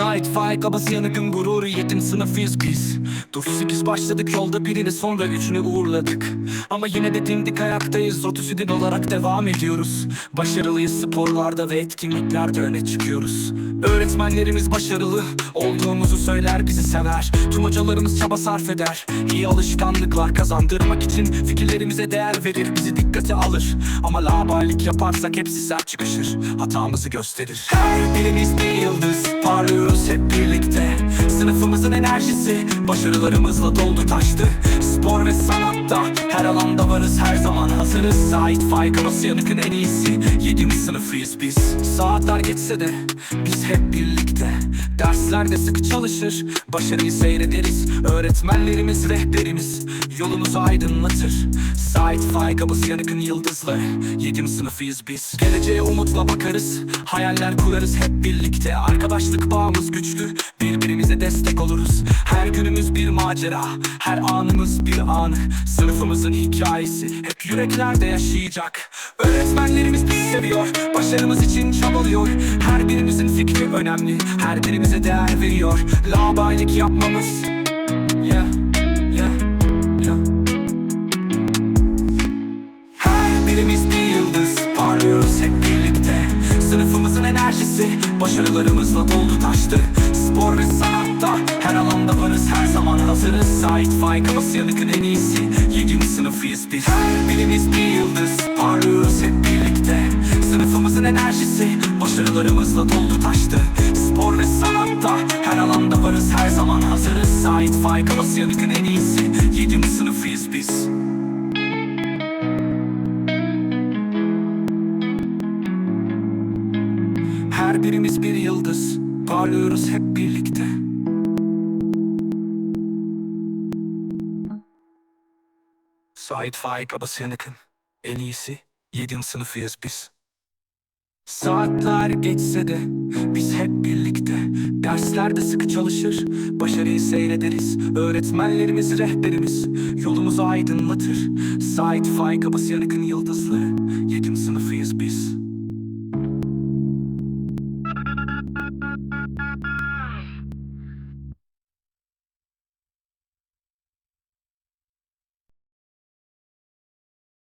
Sait Faik abası yanıkın gururu yetim sınıfıyız biz. Dur sekiz başladık yolda birini sonra üçünü uğurladık. Ama yine de dimdik ayaktayız otüsüdin olarak devam ediyoruz. Başarılıyız sporlarda ve etkinliklerde öne çıkıyoruz Öğretmenlerimiz başarılı. Olduğumuzu söyler bizi sever. Tüm hocalarımız çaba sarf eder. İyi alışkanlıklar kazandırmak için fikirlerimize değer verir Bizi dikkate alır. Ama labaylık yaparsak hepsi sert çıkışır Hatamızı gösterir. Her birimiz bir yıldız Parlıyoruz hep birlikte. Sınıfımızın enerjisi Başarılarımızla doldu taştı. Spor ve sanatta Her alanda varız her zaman hazırız. Sait Faik Yanık'ın en iyisi. Yedimiz sınıfıyız biz. Saatler geçse de Biz hep birlikte. Derslerde sıkı çalışır. Başarıyı seyrederiz Öğretmenlerimiz rehberimiz. Yolumuzu aydınlatır. Sait Faik Yanık'ın yıldızları Yedim sınıfıyız biz. Geleceğe umutla bakarız. Hayaller kurarız hep birlikte. Arkadaşlık bağımız güçlü. Birbirimize destek oluruz. Her günümüz bir macera. Her anımız bir an. Sınıfımızın hikayesi Hep yüreklerde yaşayacak. Öğretmenlerimiz bizi seviyor. Başarımız için çabalıyor. Her birimizin fikri önemli. Her birimize değer veriyor. Labaylık yapmamız Her birimiz bir yıldız Parlıyoruz Sınıfımızın enerjisi Başarılarımızla doldu taştı. Spor ve sanatta Her alanda varız her zaman hazırız. Sait Faik Yanık'ın en iyisi Yedimiz sınıfıyız biz. Her birimiz bir yıldız Parlıyoruz hep birlikte. Sınıfımızın enerjisi Başarılarımızla doldu taştı. Spor ve sanatta Sait Faik Yanık'ın en iyisi Yedimiz sınıfıyız biz. Her birimiz bir yıldız. Parlıyoruz hep birlikte. Sait Faik Abası Yanık'ın En iyisi Yedin sınıfıyız biz. Saatler geçse de biz hep birlikte Derslerde sıkı çalışır. Başarıyı seyrederiz. Öğretmenlerimiz rehberimiz Yolumuzu aydınlatır. Sait Faik Abası Yanık'ın yıldızları. Yedim sınıfıyız biz